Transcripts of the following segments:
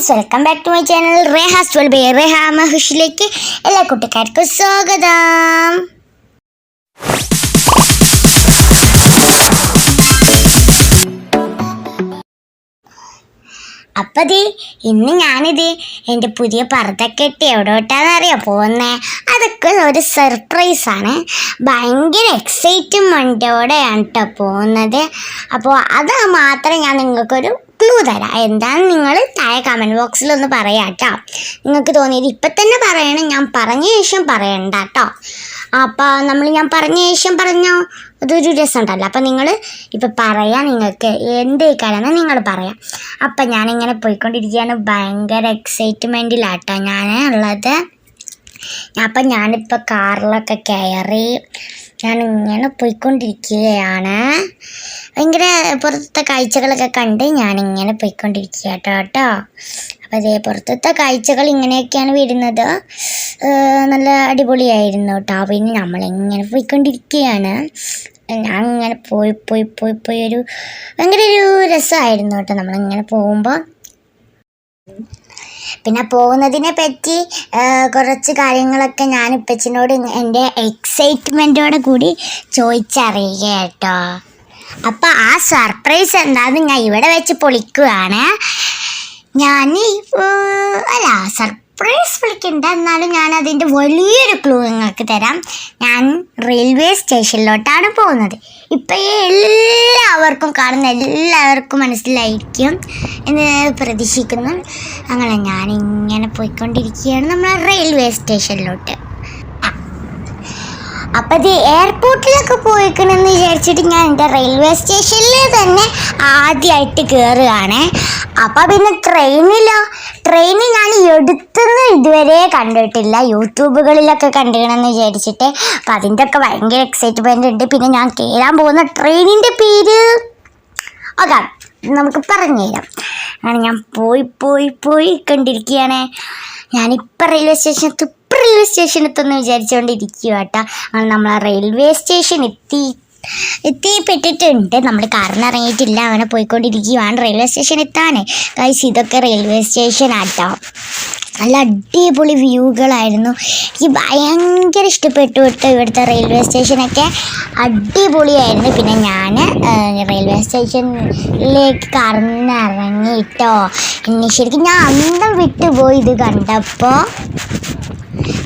Friends welcome back to my channel Rehas twelve by Reha മഹുഷിലേക്ക് എല്ലാ കൂട്ടുകാർക്കും സ്വാഗതം അപ്പതേ ഇന്ന് ഞാനിത് എന്റെ പുതിയ പർദ്ദക്കെട്ടി എവിടോട്ടാന്നറിയോ പോകുന്നേ അതൊക്കെ ഒരു സർപ്രൈസ് ആണ്. ഭയങ്കര എക്സൈറ്റ്മെന്റോടെയാണ് കേട്ടോ പോകുന്നത് അപ്പോൾ അത് മാത്രം ഞാൻ നിങ്ങൾക്കൊരു ക്ലൂ തരാം എന്താണെന്ന് നിങ്ങൾ താഴെ കമന്റ് ബോക്സിൽ ഒന്ന് പറയാം കേട്ടോ നിങ്ങൾക്ക് തോന്നിയത് ഇപ്പം തന്നെ പറയണം ഞാൻ പറഞ്ഞ ശേഷം പറയണ്ട കേട്ടോ അപ്പോൾ നമ്മൾ ഞാൻ പറഞ്ഞ ശേഷം പറഞ്ഞോ? അതൊരു രസമുണ്ടല്ലോ അപ്പം നിങ്ങൾ ഇപ്പം പറയാം നിങ്ങൾക്ക് എന്ത് കാരണം നിങ്ങൾ പറയാം. അപ്പം ഞാനിങ്ങനെ പോയിക്കൊണ്ടിരിക്കുകയാണ്. ഭയങ്കര എക്സൈറ്റ്മെന്റിലാട്ടോ ഞാൻ ഉള്ളത് അപ്പം ഞാനിപ്പോൾ കാറിലൊക്കെ കയറി ഞാൻ ഇങ്ങനെ പോയിക്കൊണ്ടിരിക്കുകയാണ്. ഭയങ്കര പുറത്തെ കാഴ്ചകളൊക്കെ കണ്ട് ഞാനിങ്ങനെ പോയിക്കൊണ്ടിരിക്കുക കേട്ടോ. കേട്ടോ അപ്പോൾ അതേ പുറത്തത്തെ കാഴ്ചകൾ ഇങ്ങനെയൊക്കെയാണ് വരുന്നത് നല്ല അടിപൊളിയായിരുന്നു കേട്ടോ. പിന്നെ നമ്മളിങ്ങനെ പോയിക്കൊണ്ടിരിക്കുകയാണ്. ഞാൻ ഇങ്ങനെ പോയി പോയി പോയി പോയി ഒരു ഭയങ്കര ഒരു രസമായിരുന്നു കേട്ടോ. നമ്മളിങ്ങനെ പോകുമ്പോൾ പിന്നെ പോകുന്നതിനെ പറ്റി കുറച്ച് കാര്യങ്ങളൊക്കെ ഞാൻ ഇപ്പച്ചിനോട് എന്റെ എക്സൈറ്റ്മെന്റോടെ കൂടി ചോദിച്ചറിയുക കേട്ടോ അപ്പം ആ സർപ്രൈസ് എന്താണെന്ന് ഞാൻ ഇവിടെ വെച്ച് പൊളിക്കുകയാണ് ഞാൻ അല്ല സർപ്രൈസ് വിളിക്കണ്ട എന്നാലും ഞാൻ അതിന്റെ വലിയൊരു ക്ലൂ നിങ്ങൾക്ക് തരാം. ഞാൻ റെയിൽവേ സ്റ്റേഷനിലോട്ടാണ് പോകുന്നത്. ഇപ്പം എല്ലാവർക്കും കാണുന്ന എല്ലാവർക്കും മനസ്സിലായിരിക്കും എന്ന് പ്രതീക്ഷിക്കുന്നു. അങ്ങനെ ഞാനിങ്ങനെ പോയിക്കൊണ്ടിരിക്കുകയാണ് നമ്മളെ റെയിൽവേ സ്റ്റേഷനിലോട്ട് അപ്പം ഇത് എയർപോർട്ടിലൊക്കെ പോയിക്കണമെന്ന് വിചാരിച്ചിട്ട് ഞാൻ എന്റെ റെയിൽവേ സ്റ്റേഷനിൽ തന്നെ ആദ്യമായിട്ട് കയറുകയാണ് അപ്പം പിന്നെ ട്രെയിനിലോ ട്രെയിൻ ഞാൻ എടുത്തുനിന്ന് ഇതുവരെ കണ്ടിട്ടില്ല. യൂട്യൂബുകളിലൊക്കെ കണ്ടിരിക്കണമെന്ന് വിചാരിച്ചിട്ട്. അപ്പം അതിന്റെ ഒക്കെ ഭയങ്കര എക്സൈറ്റ്മെന്റ് ഉണ്ട്. പിന്നെ ഞാൻ കയറാൻ പോകുന്ന ട്രെയിനിന്റെ പേര്? ഓക്കെ നമുക്ക് പറഞ്ഞു തരാം. അങ്ങനെ ഞാൻ പോയി പോയി പോയി കണ്ടിരിക്കുകയാണ്. ഞാനിപ്പോൾ റെയിൽവേ സ്റ്റേഷൻ ഇപ്പം റെയിൽവേ സ്റ്റേഷൻ എത്തുമെന്ന് വിചാരിച്ചുകൊണ്ടിരിക്കുക കേട്ടോ നമ്മൾ ആ റെയിൽവേ സ്റ്റേഷൻ എത്തി എത്തിപ്പെട്ടിട്ടുണ്ട്. നമ്മൾ കാറിന് ഇറങ്ങിയിട്ടില്ല അങ്ങനെ പോയിക്കൊണ്ടിരിക്കുകയാണ് റെയിൽവേ സ്റ്റേഷൻ എത്താനേ. കൈസ് ഇതൊക്കെ റെയിൽവേ സ്റ്റേഷൻ ആട്ടോ നല്ല അടിപൊളി വ്യൂകളായിരുന്നു. എനിക്ക് ഭയങ്കര ഇഷ്ടപ്പെട്ടു കേട്ടോ ഇവിടുത്തെ റെയിൽവേ സ്റ്റേഷനൊക്കെ. അടിപൊളിയായിരുന്നു. പിന്നെ ഞാൻ റെയിൽവേ സ്റ്റേഷനിലേക്ക് കറന്ന് ഇറങ്ങിയിട്ടോ ഇനി ശരിക്കും ഞാൻ അന്തം വിട്ടുപോയി ഇത് കണ്ടപ്പോൾ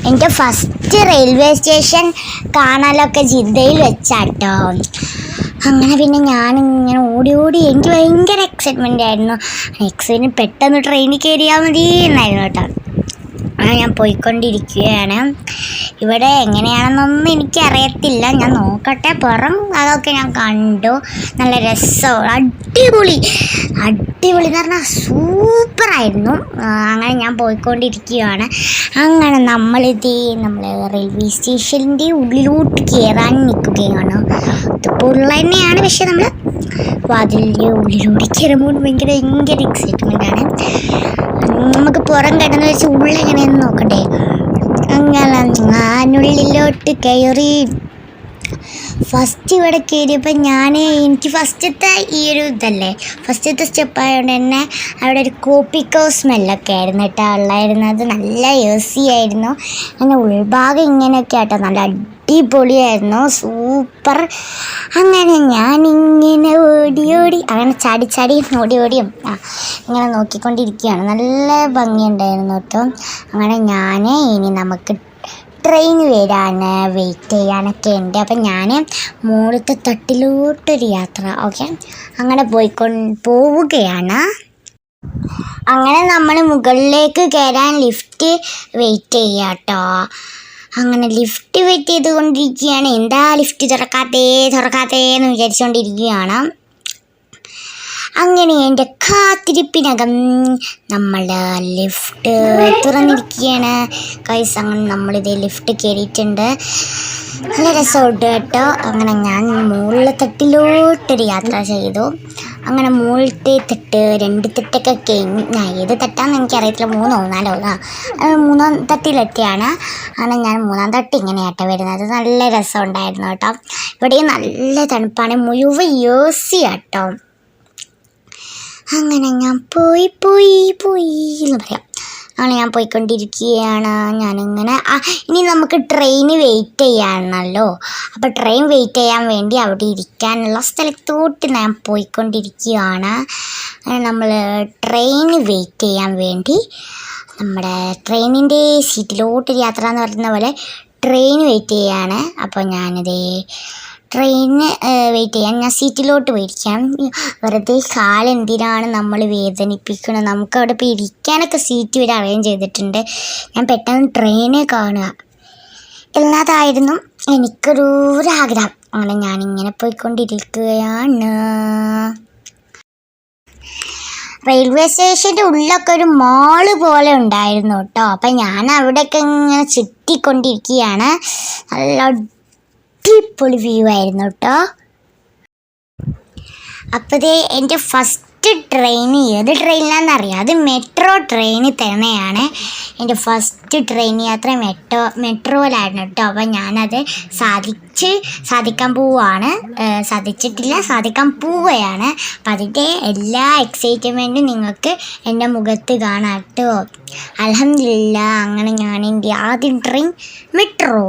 എന്റെ ഫസ്റ്റ് റെയിൽവേ സ്റ്റേഷൻ കാണാനൊക്കെ ജിദ്ദയിൽ വെച്ചാട്ടോ. അങ്ങനെ പിന്നെ ഞാൻ ഇങ്ങനെ ഓടി ഓടി എനിക്ക് ഭയങ്കര എക്സൈറ്റ്മെന്റ് ആയിരുന്നു. എക്സൈറ്റ്മെന്റ് പെട്ടെന്ന് ട്രെയിനിൽ കയറിയാൽ മതി എന്നായിരുന്നു കേട്ടോ. അങ്ങനെ ഞാൻ പോയിക്കൊണ്ടിരിക്കുകയാണ്. ഇവിടെ എങ്ങനെയാണെന്നൊന്നും എനിക്കറിയത്തില്ല. ഞാൻ നോക്കട്ടെ. പുറം അതൊക്കെ ഞാൻ കണ്ടു. നല്ല രസമാണ്. അടിപൊളി. അടിപൊളി എന്ന് പറഞ്ഞാൽ സൂപ്പറായിരുന്നു അങ്ങനെ ഞാൻ പോയിക്കൊണ്ടിരിക്കുകയാണ്. അങ്ങനെ നമ്മളിത് നമ്മൾ റെയിൽവേ സ്റ്റേഷന്റെ ഉള്ളിലോട്ട് കയറാൻ നിൽക്കുകയാണ്. ഇതിപ്പോൾ പുള്ള തന്നെയാണ്. പക്ഷെ നമ്മൾ വാതിലിന്റെ ഉള്ളിലൂടെ കയറുമ്പോൾ ഭയങ്കര ഭയങ്കര എക്സൈറ്റ്മെന്റ് ആണ്. നമുക്ക് പുറം കിടന്ന് വെച്ച് ഉള്ളെങ്ങനെയെന്ന് നോക്കട്ടെ അങ്ങനെ ഞാനുള്ളിലോട്ട് കയറി. ഫസ്റ്റ് ഇവിടെ കയറിയപ്പോൾ ഞാൻ എനിക്ക് ഫസ്റ്റത്തെ ഈ ഒരു ഇതല്ലേ ഫസ്റ്റത്തെ സ്റ്റെപ്പ് ആയതുകൊണ്ട് തന്നെ അവിടെ ഒരു കോപ്പിക്കോ സ്മെല്ലൊക്കെ ആയിരുന്നു കേട്ടോ ഉള്ളായിരുന്നത്. നല്ല ഏസി ആയിരുന്നു. അങ്ങനെ ഉൾഭാഗം ഇങ്ങനെയൊക്കെ ആട്ടോ നല്ല അടിപൊളിയായിരുന്നു. സൂപ്പർ അങ്ങനെ ഞാനിങ്ങനെ ഓടി ഓടി അങ്ങനെ ചാടി ചാടി ഓടി ഓടിയും ആ ഇങ്ങനെ നോക്കിക്കൊണ്ടിരിക്കുകയാണ്. നല്ല ഭംഗിയുണ്ടായിരുന്നു കേട്ടോ. അങ്ങനെ ഞാൻ ഇനി നമുക്ക് ട്രെയിൻ വരാൻ വെയിറ്റ് ചെയ്യാനൊക്കെ ഉണ്ട്. അപ്പം ഞാൻ മുകളിലത്തെ തട്ടിലോട്ടൊരു യാത്ര ഓക്കെ അങ്ങനെ പോയിക്കൊ പോവുകയാണ്. അങ്ങനെ നമ്മൾ മുകളിലേക്ക് കയറാൻ ലിഫ്റ്റ് വെയിറ്റ് ചെയ്യാട്ടോ അങ്ങനെ ലിഫ്റ്റ് വെയിറ്റ് ചെയ്തുകൊണ്ടിരിക്കുകയാണ്. എന്താ ലിഫ്റ്റ് തുറക്കാത്തേ തുറക്കാത്തേ എന്ന് വിചാരിച്ചുകൊണ്ടിരിക്കുകയാണ്. അങ്ങനെ എന്റെ കാത്തിരിപ്പിനകം നമ്മളുടെ ലിഫ്റ്റ് തുറന്നിരിക്കുകയാണ്. കൈസ് അങ്ങനെ നമ്മളിത് ലിഫ്റ്റ് കയറിയിട്ടുണ്ട് നല്ല രസമുണ്ട് കേട്ടോ. അങ്ങനെ ഞാൻ മുകളിലെ തട്ടിലോട്ടൊരു യാത്ര ചെയ്തു. അങ്ങനെ മുകളിലത്തെ തട്ട് രണ്ട് തട്ടൊക്കെ കഴിഞ്ഞ് ഞാൻ ഏത് തട്ടാന്ന് എനിക്കറിയത്തില്ല. മൂന്നോ നാലോ ആ മൂന്നാം തട്ടിലെത്തിയാണ്. അങ്ങനെ ഞാൻ മൂന്നാം തട്ട് ഇങ്ങനെയാട്ടോ വരുന്നത്. നല്ല രസമുണ്ടായിരുന്നു കേട്ടോ. ഇവിടെയും നല്ല തണുപ്പാണ്. മുഴുവൻ യേസി കേട്ടോ അങ്ങനെ ഞാൻ പോയി പോയി പോയി എന്ന് പറയാം. അങ്ങനെ ഞാൻ പോയിക്കൊണ്ടിരിക്കുകയാണ്. ഞാനിങ്ങനെ ആ ഇനി നമുക്ക് ട്രെയിന് വെയിറ്റ് ചെയ്യാണല്ലോ. അപ്പോൾ ട്രെയിൻ വെയിറ്റ് ചെയ്യാൻ വേണ്ടി അവിടെ ഇരിക്കാനുള്ള സ്ഥലത്തോട്ട് ഞാൻ പോയിക്കൊണ്ടിരിക്കുകയാണ്. നമ്മൾ ട്രെയിന് വെയിറ്റ് ചെയ്യാൻ വേണ്ടി നമ്മുടെ ട്രെയിനിന്റെ സീറ്റിലോട്ട് യാത്ര എന്ന് പറയുന്ന പോലെ ട്രെയിൻ വെയിറ്റ് ചെയ്യാണ്. അപ്പോൾ ഞാനിതേ ട്രെയിന് വെയിറ്റ് ചെയ്യാം. ഞാൻ സീറ്റിലോട്ട് പോയിരിക്കാം. വെറുതെ കാലെന്തിനാണ് നമ്മൾ വേദനിപ്പിക്കുന്നത് നമുക്ക് അവിടെ ഇപ്പോൾ ഇരിക്കാനൊക്കെ സീറ്റ് വരെ അറേഞ്ച് ചെയ്തിട്ടുണ്ട്. ഞാൻ പെട്ടെന്ന് ട്രെയിനെ കാണുക. എന്നതായിരുന്നു എനിക്കൊരു ഒരാഗ്രഹം. അങ്ങനെ ഞാനിങ്ങനെ പോയിക്കൊണ്ടിരിക്കുകയാണ്. റെയിൽവേ സ്റ്റേഷന്റെ ഉള്ളൊക്കെ ഒരു മോൾ പോലെ ഉണ്ടായിരുന്നു കേട്ടോ. അപ്പം ഞാൻ അവിടെയൊക്കെ ഇങ്ങനെ ചുറ്റിക്കൊണ്ടിരിക്കുകയാണ്. നല്ല അടിപൊളി വ്യൂ ആയിരുന്നു കേട്ടോ അപ്പോൾ ഇത് എന്റെ ഫസ്റ്റ് ട്രെയിൻ ഏത് ട്രെയിനിലാണെന്നറിയാം അത് മെട്രോ ട്രെയിനിൽ തന്നെയാണ്. എന്റെ ഫസ്റ്റ് ട്രെയിൻ യാത്ര മെട്രോ മെട്രോയിലായിരുന്നു കേട്ടോ അപ്പോൾ ഞാനത് സാധിച്ച് സാധിക്കാൻ പോവുകയാണ് സാധിച്ചിട്ടില്ല സാധിക്കാൻ പോവുകയാണ്. അപ്പം അതിന്റെ എല്ലാ എക്സൈറ്റ്മെന്റും നിങ്ങൾക്ക് എന്റെ മുഖത്ത് കാണാം കേട്ടോ അലഹമില്ല അങ്ങനെ ഞാൻ എന്റെ ആദ്യം ട്രെയിൻ മെട്രോ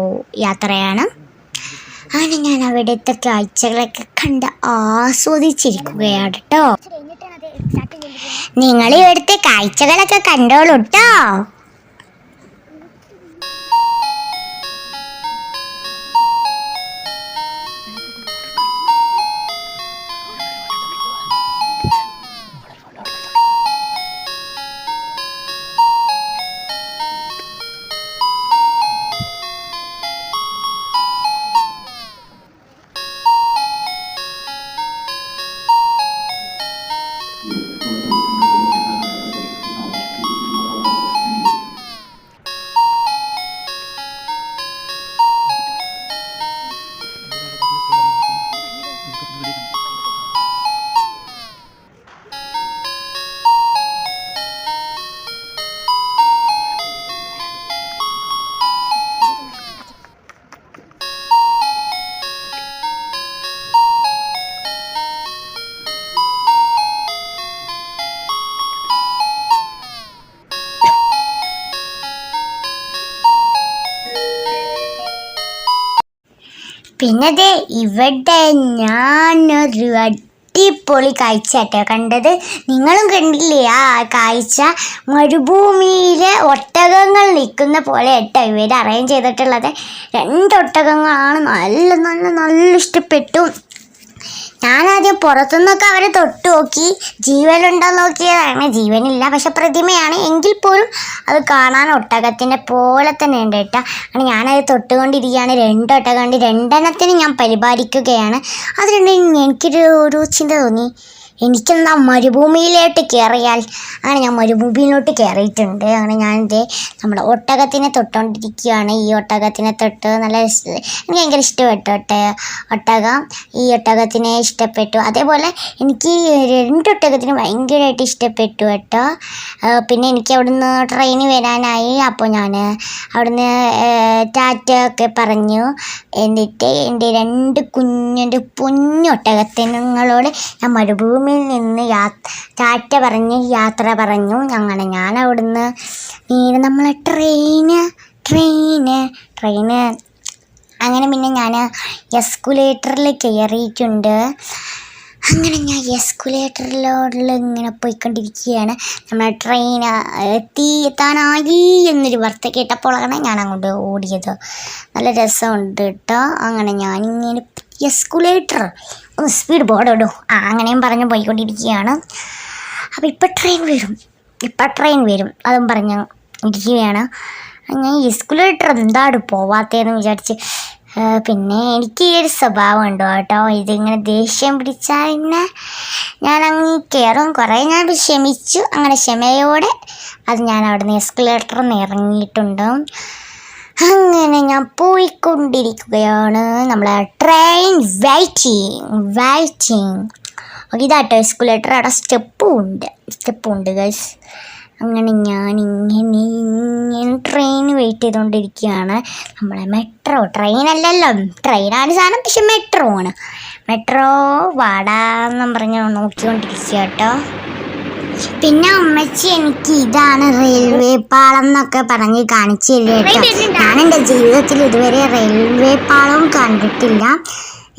യാത്രയാണ്. അങ്ങനെ ഞാൻ അവിടുത്തെ കാഴ്ചകളൊക്കെ കണ്ട് ആസ്വദിച്ചിരിക്കുകയാണ് കേട്ടോ. നിങ്ങൾ ഇവിടുത്തെ കാഴ്ചകളൊക്കെ കണ്ടോളൂ കേട്ടോ. പിന്നെ ദേ ഇവിടെ ഞാനൊരു അടിപൊളി കാഴ്ച കേട്ടോ കണ്ടത്. നിങ്ങളും കണ്ടില്ലേ ആ കാഴ്ച? മരുഭൂമിയിലെ ഒട്ടകങ്ങൾ നിൽക്കുന്ന പോലെ കേട്ടോ ഇവർ അറേഞ്ച് ചെയ്തിട്ടുള്ളത്. രണ്ട് ഒട്ടകങ്ങളാണ് നല്ല നല്ല നല്ല ഇഷ്ടപ്പെട്ടു. ഞാനാദ്യം പുറത്തുനിന്നൊക്കെ അവരെ തൊട്ട് നോക്കി. ജീവനുണ്ടോ നോക്കിയതാണ്. ജീവനില്ല പക്ഷെ പ്രതിമയാണ്. എങ്കിൽ പോലും അത് കാണാൻ ഒട്ടകത്തിന്റെ പോലെ തന്നെ ഉണ്ട് കേട്ടോ. അങ്ങനെ ഞാനത് തൊട്ടുകൊണ്ടിരിക്കുകയാണ്. രണ്ട് ഒട്ടകമുണ്ട് രണ്ടെണ്ണത്തിന് ഞാൻ പരിപാലിക്കുകയാണ്. അത് രണ്ടും എനിക്കൊരു ഒരു ചിന്ത തോന്നി. എനിക്കെന്താ മരുഭൂമിയിലോട്ട് കയറിയാൽ അങ്ങനെ ഞാൻ മരുഭൂമിയിലോട്ട് കയറിയിട്ടുണ്ട് അങ്ങനെ ഞാൻ എന്റെ നമ്മുടെ ഒട്ടകത്തിനെ തൊട്ടുകൊണ്ടിരിക്കുകയാണ് ഈ ഒട്ടകത്തിനെ തൊട്ട് നല്ല എനിക്ക് ഭയങ്കര ഇഷ്ടപ്പെട്ടു ഒട്ട ഒട്ടകം ഈ ഒട്ടകത്തിനെ ഇഷ്ടപ്പെട്ടു. അതേപോലെ എനിക്ക് രണ്ട് ഒട്ടകത്തിന് ഭയങ്കരമായിട്ട് ഇഷ്ടപ്പെട്ടു കേട്ടോ. പിന്നെ എനിക്ക് അവിടുന്ന് ട്രെയിന് വരാനായി. അപ്പോൾ ഞാൻ അവിടുന്ന് ടാറ്റ ഒക്കെ പറഞ്ഞു. എന്നിട്ട് എന്റെ രണ്ട് കുഞ്ഞിന്റെ പൊഞ്ഞൊട്ടകത്തിനങ്ങളോട് ഞാൻ മരുഭൂമിയിൽ നിന്ന് യാ ടാറ്റ പറഞ്ഞ് യാത്ര പറഞ്ഞു. അങ്ങനെ ഞാൻ അവിടുന്ന് നേരെ നമ്മൾ ട്രെയിന് ട്രെയിന് ട്രെയിന്. അങ്ങനെ പിന്നെ ഞാൻ എസ്കുലേറ്ററിൽ കയറിയിട്ടുണ്ട് അങ്ങനെ ഞാൻ എസ്കുലേറ്ററിലോട്ട് ഇങ്ങനെ പോയിക്കൊണ്ടിരിക്കുകയാണ്. നമ്മുടെ ട്രെയിൻ എത്തി എത്താനായി എന്നൊരു വാർത്ത കേട്ടപ്പോഴാണ് ഞാൻ അങ്ങോട്ട് ഓടിയത്. നല്ല രസമുണ്ട് കേട്ടോ അങ്ങനെ ഞാനിങ്ങനെ എസ്കുലേറ്റർ ഒന്ന് സ്പീഡ് ബോർഡോടോ ആ അങ്ങനെയും പറഞ്ഞ് പോയിക്കൊണ്ടിരിക്കുകയാണ്. അപ്പോൾ ഇപ്പം ട്രെയിൻ വരും. ഇപ്പം ട്രെയിൻ വരും. അതും പറഞ്ഞ് ഇരിക്കുകയാണ്. ഞാൻ എസ്കുലേറ്റർ എന്താണ് പോവാത്തതെന്ന് വിചാരിച്ച് പിന്നെ എനിക്ക് ഈ ഒരു സ്വഭാവം ഉണ്ട് കേട്ടോ? ഇതിങ്ങനെ ദേഷ്യം പിടിച്ചാൽ പിന്നെ ഞാൻ അങ്ങ് കയറും കുറേ ഞാൻ ക്ഷമിച്ചു. അങ്ങനെ ക്ഷമയോടെ അത് ഞാൻ അവിടെ നിന്ന് എസ്കുലേറ്ററിൽ നിന്ന് ഇറങ്ങിയിട്ടുണ്ട്. അങ്ങനെ ഞാൻ പോയിക്കൊണ്ടിരിക്കുകയാണ്. നമ്മളെ ട്രെയിൻ വെയിറ്റിംഗ് വെയിറ്റിംഗ് ഇതാട്ടോ എസ്കുലേറ്റർ അവിടെ സ്റ്റെപ്പും ഉണ്ട്. സ്റ്റെപ്പും ഉണ്ട് ഗൈസ് അങ്ങനെ ഞാൻ ഇങ്ങനെ ഇങ്ങനെ ട്രെയിൻ വെയിറ്റ് ചെയ്തുകൊണ്ടിരിക്കുകയാണ് നമ്മളെ മെട്രോ ട്രെയിൻ അല്ലല്ലോ. ട്രെയിനാണ് സാധനം പക്ഷെ മെട്രോ ആണ്. മെട്രോ വാടാന്നും പറഞ്ഞ് നോക്കിക്കൊണ്ടിരിക്കുക കേട്ടോ പിന്നെ അമ്മച്ചി എനിക്ക് ഇതാണ് റെയിൽവേ പാളം എന്നൊക്കെ പറഞ്ഞ് കാണിച്ചു തരിക കേട്ടോ ഞാൻ എന്റെ ജീവിതത്തിൽ ഇതുവരെ റെയിൽവേ പാളവും കണ്ടിട്ടില്ല.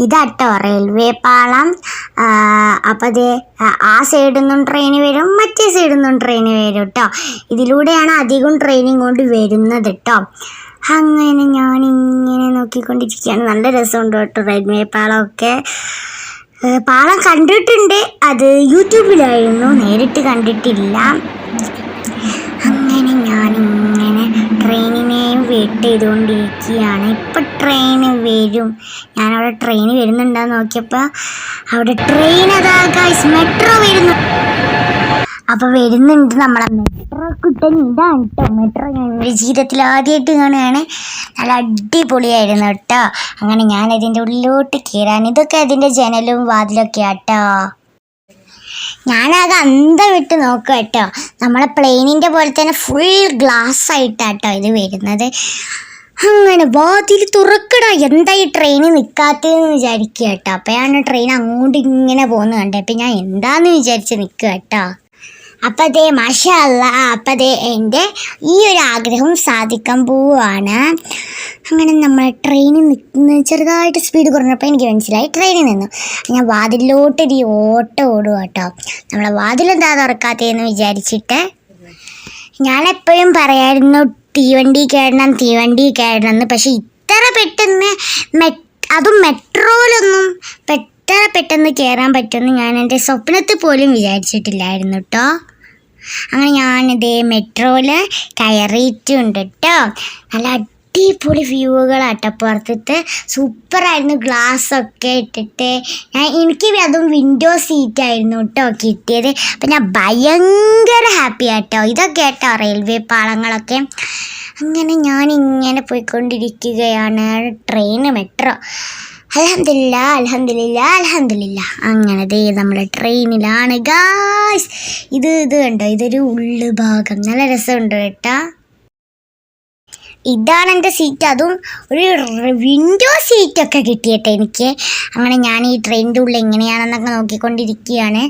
ഇതാട്ടോ റെയിൽവേ പാളം. അപ്പോൾ അത് ആ സൈഡിൽ നിന്നും ട്രെയിൻ വരും മറ്റേ സൈഡിൽ നിന്നും ട്രെയിൻ വരും കേട്ടോ ഇതിലൂടെയാണ് അധികം ട്രെയിനും കൊണ്ട് വരുന്നത് കേട്ടോ അങ്ങനെ ഞാൻ ഇങ്ങനെ നോക്കിക്കൊണ്ടിരിക്കുകയാണ്. നല്ല രസമുണ്ട് കേട്ടോ റെയിൽവേ പാളമൊക്കെ. പാളം കണ്ടിട്ടുണ്ട്. അത് യൂട്യൂബിലായിരുന്നു. നേരിട്ട് കണ്ടിട്ടില്ല. വെയിറ്റ് ചെയ്തുകൊണ്ടിരിക്കുകയാണ്. ഇപ്പം ട്രെയിൻ വരും. ഞാനവിടെ ട്രെയിൻ വരുന്നുണ്ടെന്ന് നോക്കിയപ്പോൾ അവിടെ ട്രെയിൻ അതാ ഗൈസ് മെട്രോ വരുന്നു. അപ്പോൾ വരുന്നുണ്ട് നമ്മളെ മെട്രോ കുട്ടൻ ഇതാണ് കേട്ടോ മെട്രോ ഞാൻ എന്റെ ജീവിതത്തിൽ ആദ്യമായിട്ട് കാണുകയാണ്. നല്ല അടിപൊളിയായിരുന്നു കേട്ടോ അങ്ങനെ ഞാൻ അതിന്റെ ഉള്ളിലോട്ട് കയറാൻ ഇതൊക്കെ അതിന്റെ ജനലും വാതിലൊക്കെ ആട്ടോ ഞാനാകെ അന്തം വിട്ട് നോക്കുക കേട്ടോ. നമ്മളെ പ്ലെയിനിന്റെ പോലെ തന്നെ ഫുൾ ഗ്ലാസ് ആയിട്ടാട്ടോ ഇത് വരുന്നത്. അങ്ങനെ വാതിൽ തുറക്കടാ. എന്തായി ട്രെയിൻ നിൽക്കാത്തതെന്ന് വിചാരിക്കുക കേട്ടോ. അപ്പോഴാണ് ട്രെയിൻ അങ്ങോട്ട് ഇങ്ങനെ പോകുന്നത് അപ്പം ഞാൻ എന്താന്ന് വിചാരിച്ച് നിൽക്കുക കേട്ടോ. അപ്പം മഷല്ല മാഷല്ല അപ്പം എന്റെ ഈ ഒരു ആഗ്രഹം സാധിക്കാൻ പോവുകയാണ്. അങ്ങനെ നമ്മൾ ട്രെയിനിൽ നിൽക്കുന്ന ചെറുതായിട്ട് സ്പീഡ് കുറഞ്ഞപ്പോൾ എനിക്ക് മനസ്സിലായി ട്രെയിനിൽ നിന്നു. ഞാൻ വാതിലോട്ടൊരു ഓട്ടം ഓടുക കേട്ടോ നമ്മളെ വാതിലെന്താ തുറക്കാത്തതെന്ന് വിചാരിച്ചിട്ട് ഞാനെപ്പോഴും പറയായിരുന്നു തീവണ്ടി കയറണം തീവണ്ടി കയറണം എന്ന്. പക്ഷെ ഇത്ര പെട്ടെന്ന് മെ അതും മെട്രോയിലൊന്നും പെട്ടെന്ന് പെട്ടെന്ന് കയറാൻ പറ്റുമെന്ന് ഞാൻ എന്റെ സ്വപ്നത്തിൽ പോലും വിചാരിച്ചിട്ടില്ലായിരുന്നു കേട്ടോ അങ്ങനെ ഞാനിതേ മെട്രോയിൽ കയറിയിട്ടുണ്ട് കേട്ടോ നല്ല അടിപൊളി വ്യൂകൾ അട്ടപ്പുറത്തിട്ട് സൂപ്പറായിരുന്നു ഗ്ലാസ് ഒക്കെ ഇട്ടിട്ട്. ഞാൻ എനിക്ക് അതും വിൻഡോ സീറ്റ് ആയിരുന്നു കേട്ടോ കിട്ടിയത്. അപ്പം ഞാൻ ഭയങ്കര ഹാപ്പി ആട്ടോ. ഇതൊക്കെ കേട്ടോ റെയിൽവേ പാളങ്ങളൊക്കെ. അങ്ങനെ ഞാൻ ഇങ്ങനെ പോയിക്കൊണ്ടിരിക്കുകയാണ് ട്രെയിൻ മെട്രോ അലഹമില്ല അലഹമില്ല അലഹമില്ല അങ്ങനെ ദേ നമ്മുടെ ട്രെയിനിലാണ് ഗായ്സ് ഇത് ഇത് കണ്ടോ? ഇതൊരു ഉള്ളു ഭാഗം. നല്ല രസമുണ്ട് കേട്ടാ. ഇതാണ് എന്റെ സീറ്റ് അതും ഒരു വിൻഡോ സീറ്റൊക്കെ കിട്ടിയിട്ട് എനിക്ക്. അങ്ങനെ ഞാൻ ഈ ട്രെയിനിന്റെ ഉള്ളിൽ എങ്ങനെയാണെന്നൊക്കെ നോക്കിക്കൊണ്ടിരിക്കുകയാണ്.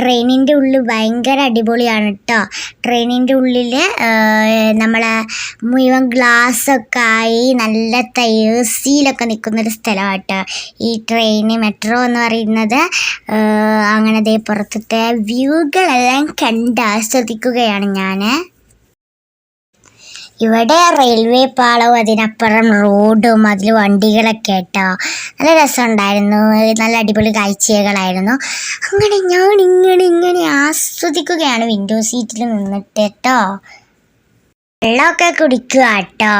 ട്രെയിനിന്റെ ഉള്ളിൽ ഭയങ്കര അടിപൊളിയാണ് കേട്ടോ ട്രെയിനിന്റെ ഉള്ളിൽ നമ്മളെ മുഴുവൻ ഗ്ലാസ്സൊക്കെ ആയി നല്ല തേസിയിലൊക്കെ നിൽക്കുന്നൊരു സ്ഥലമാണ് കേട്ടോ ഈ ട്രെയിൻ മെട്രോ എന്ന് പറയുന്നത്. അങ്ങനെ പുറത്തത്തെ വ്യൂകളെല്ലാം കണ്ട് ആസ്വദിക്കുകയാണ് ഞാൻ ഇവിടെ റെയിൽവേ പാളവും അതിനപ്പുറം റോഡും അതിൽ വണ്ടികളൊക്കെ കേട്ടോ നല്ല രസമുണ്ടായിരുന്നു. നല്ല അടിപൊളി കാഴ്ചകളായിരുന്നു. അങ്ങനെ ഞാൻ ഇങ്ങനെ ഇങ്ങനെ ആസ്വദിക്കുകയാണ് വിൻഡോ സീറ്റിൽ നിന്നിട്ട് കേട്ടോ വെള്ളമൊക്കെ കുടിക്കുക കേട്ടോ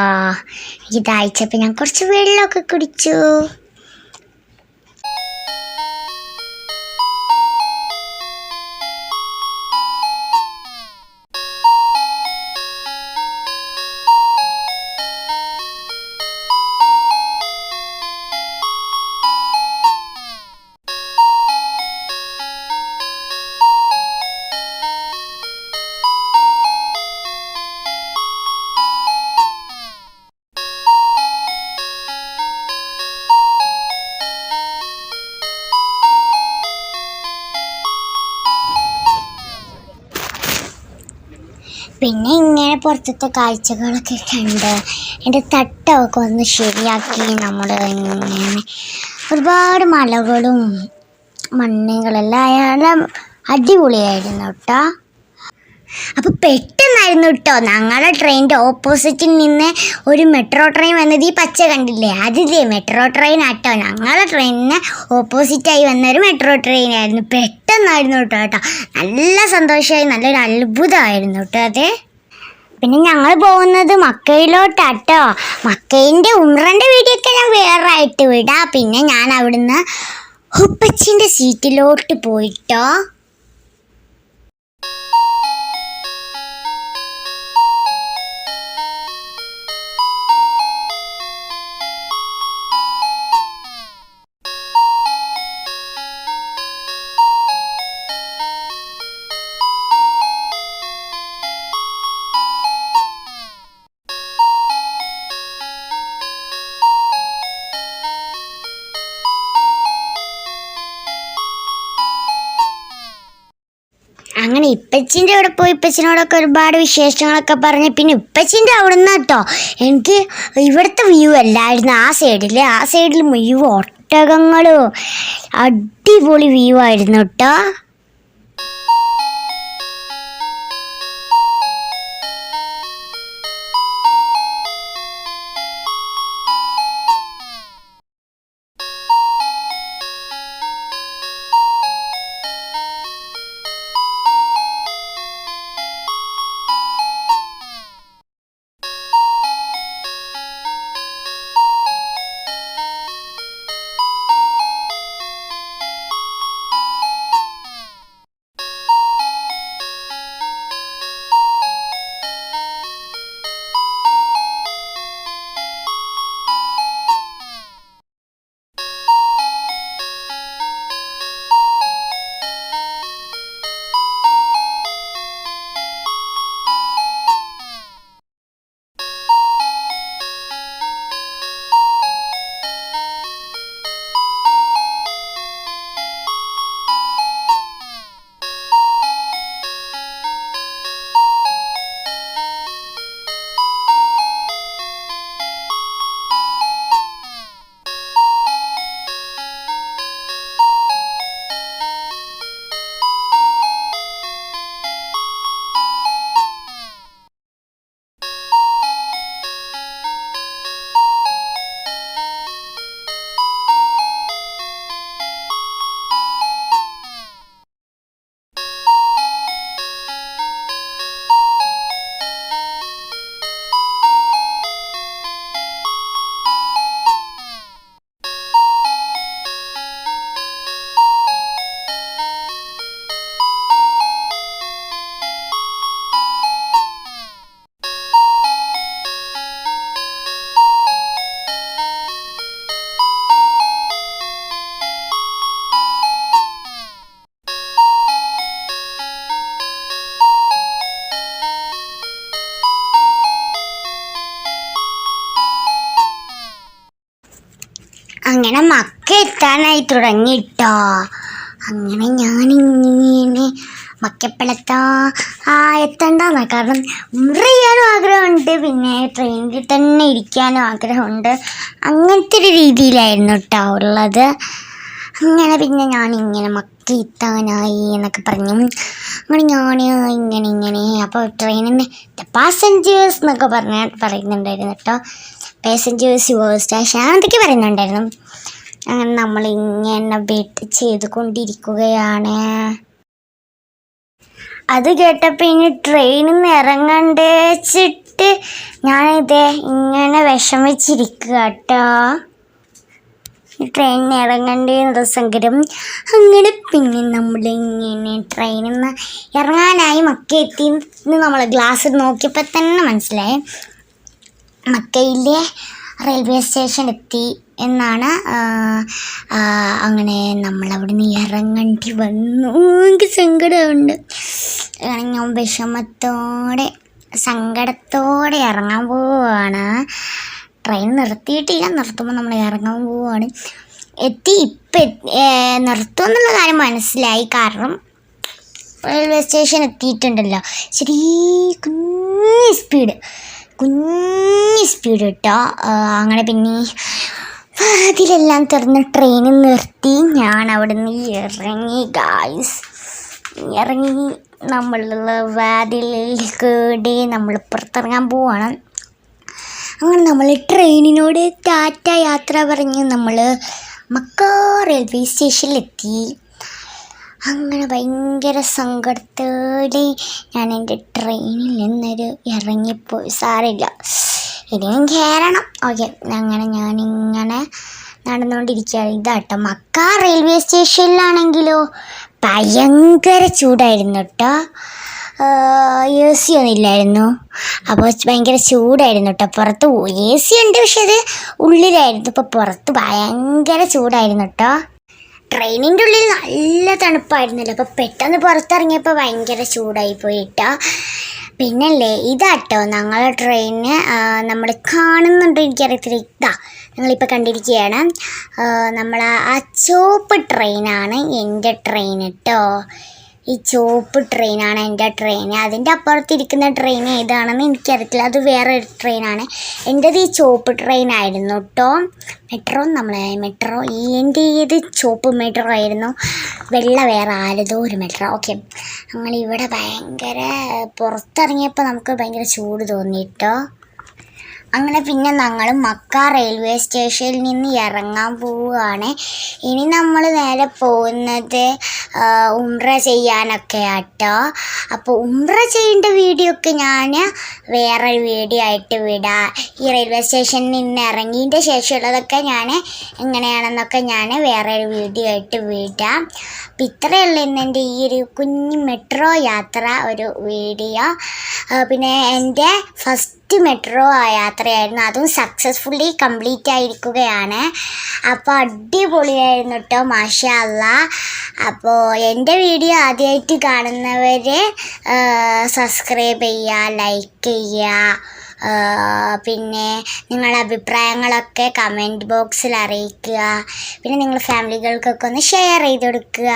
ദാഹിച്ചപ്പോൾ ഞാൻ കുറച്ച് വെള്ളമൊക്കെ കുടിച്ചു. പിന്നെ ഇങ്ങനെ പുറത്തത്തെ കാഴ്ചകളൊക്കെ കണ്ട് എന്റെ തട്ടമൊക്കെ ഒന്ന് ശരിയാക്കി നമ്മൾ ഇങ്ങനെ ഒരുപാട് മലകളും മണ്ണുകളെല്ലാം അയാളെ അടിപൊളിയായിരുന്നു കേട്ടോ. അപ്പോൾ പെട്ടെന്നായിരുന്നു കേട്ടോ ഞങ്ങളുടെ ട്രെയിനിന്റെ ഓപ്പോസിറ്റിൽ നിന്ന് ഒരു മെട്രോ ട്രെയിൻ വന്നത് ഈ പച്ച കണ്ടില്ലേ? അതില്ലേ മെട്രോ ട്രെയിൻ ആട്ടോ ഞങ്ങളുടെ ട്രെയിനിന് ഓപ്പോസിറ്റായി വന്ന ഒരു മെട്രോ ട്രെയിൻ ആയിരുന്നു. പെട്ടെന്നായിരുന്നു കേട്ടോ കേട്ടോ നല്ല സന്തോഷമായി നല്ലൊരു അത്ഭുതമായിരുന്നു കേട്ടോ അത്. പിന്നെ ഞങ്ങൾ പോകുന്നത് മക്കയിലോട്ടാട്ടോ മക്കയിന്റെ ഉമ്രന്റെ വീഡിയോ ഞാൻ വേറെ ആയിട്ട് വിടാം. പിന്നെ ഞാൻ അവിടുന്ന് ഉപ്പച്ചിന്റെ സീറ്റിലോട്ട് പോയിട്ടോ ഇപ്പച്ചിന്റെ അവിടെ പോയി ഇപ്പച്ചിനോടൊക്കെ ഒരുപാട് വിശേഷങ്ങളൊക്കെ പറഞ്ഞ് പിന്നെ ഇപ്പച്ചിന്റെ അവിടെ നിന്ന് കേട്ടോ എനിക്ക് ഇവിടുത്തെ വ്യൂ അല്ലായിരുന്നു. ആ സൈഡിൽ ആ സൈഡിൽ മുഴുവൻ ഒട്ടകങ്ങളും അടിപൊളി വ്യൂ ആയിരുന്നു കേട്ടോ. അങ്ങനെ മക്ക എത്താനായി തുടങ്ങിട്ടോ അങ്ങനെ ഞാനിങ്ങനെ മക്കപ്പളത്താ ആ എത്തണ്ടെന്ന് കാരണം മുറി ചെയ്യാനും ആഗ്രഹമുണ്ട്. പിന്നെ ട്രെയിനിൽ തന്നെ ഇരിക്കാനും ആഗ്രഹമുണ്ട്. അങ്ങനത്തെ ഒരു രീതിയിലായിരുന്നു കേട്ടോ ഉള്ളത്. അങ്ങനെ പിന്നെ ഞാൻ ഇങ്ങനെ മക്ക എത്താനായി എന്നൊക്കെ പറഞ്ഞു. അങ്ങനെ ഞാൻ ഇങ്ങനെ ഇങ്ങനെ. അപ്പോൾ ട്രെയിനിന് പാസഞ്ചേഴ്സ് എന്നൊക്കെ പറഞ്ഞ പറയുന്നുണ്ടായിരുന്നു കേട്ടോ പാസഞ്ചേഴ്സ് യുവർ സ്റ്റേഷൻ അതൊക്കെ പറയുന്നുണ്ടായിരുന്നു. അങ്ങനെ നമ്മൾ ഇങ്ങനെ ചെയ്ത് ചെയ്തുകൊണ്ടിരിക്കുകയാണ്. അത് കേട്ടപ്പോൾ ഇനി ട്രെയിനിൽ നിന്ന് ഇറങ്ങണ്ടേച്ചിട്ട് ഞാനിതേ ഇങ്ങനെ വിഷമിച്ചിരിക്കുക കേട്ടോ ട്രെയിനിൽ ഇറങ്ങണ്ടേ എന്നുള്ള അങ്ങനെ പിന്നെ നമ്മൾ ഇങ്ങനെ ട്രെയിനിൽ നിന്ന് ഇറങ്ങാനായി മക്ക എത്തി നമ്മൾ ഗ്ലാസ് നോക്കിയപ്പോൾ തന്നെ മനസ്സിലായി. മക്കയിലെ റെയിൽവേ സ്റ്റേഷൻ എത്തി എന്നാണ് അങ്ങനെ നമ്മൾ നിന്ന് ഇറങ്ങേണ്ടി വന്നു. എനിക്ക് സങ്കടമുണ്ട്. അങ്ങനെ ഞാൻ വിഷമത്തോടെ സങ്കടത്തോടെ ഇറങ്ങാൻ പോവുകയാണ് ട്രെയിൻ നിർത്തിയിട്ടില്ല നിർത്തുമ്പോൾ നമ്മൾ ഇറങ്ങാൻ പോവുകയാണ് എത്തി ഇപ്പം നിർത്തും എന്നുള്ള കാര്യം മനസ്സിലായി. കാരണം റെയിൽവേ സ്റ്റേഷൻ എത്തിയിട്ടുണ്ടല്ലോ. ശരി സ്പീഡ് കുഞ്ഞി സ്പീഡ് കിട്ടുക അങ്ങനെ പിന്നെ അതിലെല്ലാം തുറന്ന് ട്രെയിൻ നിർത്തി. ഞാൻ അവിടെ നിന്ന് ഇറങ്ങി ഗായ്സ് ഇറങ്ങി നമ്മളുള്ള വാതിലിൽ കൂടി നമ്മൾ പുറത്തിറങ്ങാൻ പോവാണ്. അങ്ങനെ നമ്മൾ ട്രെയിനിനോട് ടാറ്റ യാത്ര പറഞ്ഞ് നമ്മൾ മക്ക റെയിൽവേ സ്റ്റേഷനിലെത്തി അങ്ങനെ ഭയങ്കര സങ്കടത്തോടെ ഞാൻ എന്റെ ട്രെയിനിൽ നിന്നൊരു ഇറങ്ങിപ്പോയി. സാറില്ല ഇനിയും കയറണം ഓക്കെ അങ്ങനെ ഞാനിങ്ങനെ നടന്നുകൊണ്ടിരിക്കുകയാണ്. ഇതാട്ടോ. മക്ക റെയിൽവേ സ്റ്റേഷനിലാണെങ്കിലോ ഭയങ്കര ചൂടായിരുന്നു കേട്ടോ എ സി ഒന്നും ഇല്ലായിരുന്നു. അപ്പോൾ ഭയങ്കര ചൂടായിരുന്നു കേട്ടോ പുറത്ത് എ സി ഉണ്ട് പക്ഷെ അത് ഉള്ളിലായിരുന്നു. ഇപ്പോൾ പുറത്ത് ഭയങ്കര ചൂടായിരുന്നു കേട്ടോ ട്രെയിനിന്റെ ഉള്ളിൽ നല്ല തണുപ്പായിരുന്നല്ലോ. അപ്പോൾ പെട്ടെന്ന് പുറത്തിറങ്ങിയപ്പോൾ ഭയങ്കര ചൂടായി പോയിട്ടോ പിന്നല്ലേ ഇതാട്ടോ ഞങ്ങളെ ട്രെയിന് നമ്മൾ കാണുന്നുണ്ട് എനിക്കറിയത്തില്ല. ഇതാ നിങ്ങളിപ്പോൾ കണ്ടിരിക്കുകയാണ്. നമ്മൾ ആ ചുവപ്പ് ട്രെയിനാണ് എന്റെ ട്രെയിൻ കേട്ടോ ഈ ചുവപ്പ് ട്രെയിനാണ് എന്റെ ട്രെയിൻ അതിന്റെ അപ്പുറത്തിരിക്കുന്ന ട്രെയിൻ ഏതാണെന്ന് എനിക്കറിയത്തില്ല. അത് വേറെ ഒരു ട്രെയിനാണ് എന്റേത് ഈ ചുവപ്പ് ട്രെയിൻ ആയിരുന്നു കേട്ടോ മെട്രോ നമ്മളെ മെട്രോ ഈ എന്റെ ഏത് ചുവപ്പ് മെട്രോ ആയിരുന്നു. വെള്ള വേറെ ആരതോ ഒരു മെട്രോ ഓക്കെ അങ്ങനെ ഇവിടെ ഭയങ്കര പുറത്തിറങ്ങിയപ്പോൾ നമുക്ക് ഭയങ്കര ചൂട് തോന്നി കേട്ടോ അങ്ങനെ പിന്നെ ഞങ്ങൾ മക്ക റെയിൽവേ സ്റ്റേഷനിൽ നിന്ന് ഇറങ്ങാൻ പോവുകയാണ്. ഇനി നമ്മൾ നേരെ പോകുന്നത് ഉംറ ചെയ്യാനൊക്കെ ആട്ടോ. അപ്പോൾ ഉംറ ചെയ്യേണ്ട വീഡിയോ ഒക്കെ ഞാൻ വേറെ വീഡിയോ ആയിട്ട് വിടാം. ഈ റെയിൽവേ സ്റ്റേഷനിൽ നിന്ന് ഇറങ്ങിയതിന്റെ ശേഷമുള്ളതൊക്കെ ഞാൻ എങ്ങനെയാണെന്നൊക്കെ ഞാൻ വേറെ ഒരു വീഡിയോ ആയിട്ട് വിടാം. അപ്പം ഇത്രയുള്ള ഇന്ന് എന്റെ ഈ ഒരു കുഞ്ഞു മെട്രോ യാത്ര ഒരു വീഡിയോ പിന്നെ എന്റെ ഫസ്റ്റ് മെട്രോ യാത്രയായിരുന്നു. അതും സക്സസ്ഫുള്ളി കംപ്ലീറ്റ് ആയിരിക്കുകയാണ്. അപ്പോൾ അടിപൊളിയായിരുന്നു കേട്ടോ മാഷാ അല്ല അപ്പോൾ എന്റെ വീഡിയോ ആദ്യമായിട്ട് കാണുന്നവർ സബ്സ്ക്രൈബ് ചെയ്യുക ലൈക്ക് ചെയ്യുക പിന്നെ നിങ്ങളുടെ അഭിപ്രായങ്ങളൊക്കെ കമന്റ് ബോക്സിൽ അറിയിക്കുക. പിന്നെ നിങ്ങൾ ഫാമിലികൾക്കൊക്കെ ഒന്ന് ഷെയർ ചെയ്ത് കൊടുക്കുക.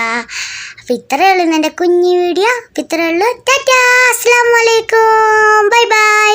അപ്പോൾ ഇത്രയേ ഉള്ളൂ എന്റെ കുഞ്ഞു വീഡിയോ. അപ്പോൾ ഇത്രയേ ഉള്ളൂ. ടാറ്റാ. അസ്സാം വലൈക്കും bye bye.